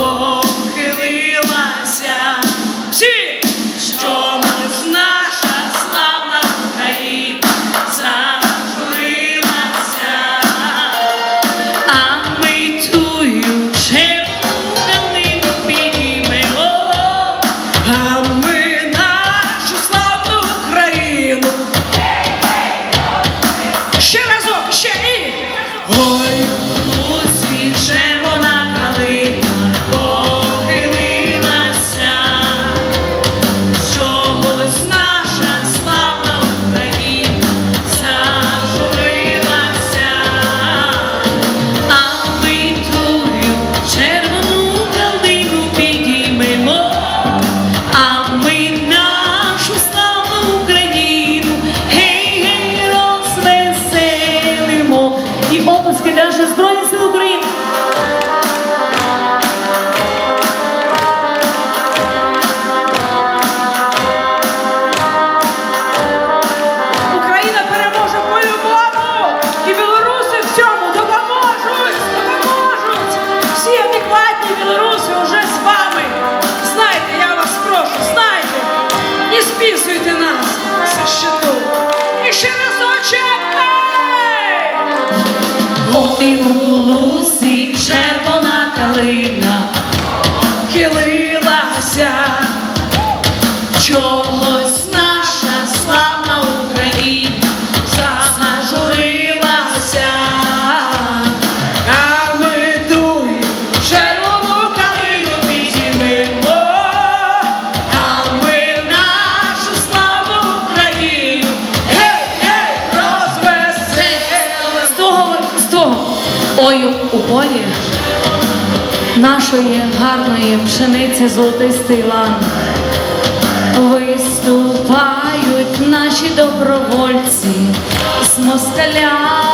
Богом Всі! що нас наша славна Україна зажурилася, а ми тую а ми нашу славну Україну. Ще разок, ще і ой. Адекватні білоруси вже з вами! Знайте, я вас прошу, знайте! Не списуйте нас со щиту! І ще разочек! Ой, у лузі червона калина хилилася, чогось того. Ой, у полі нашої гарної пшениці золотистий лан. Виступають наші добровольці з москалями.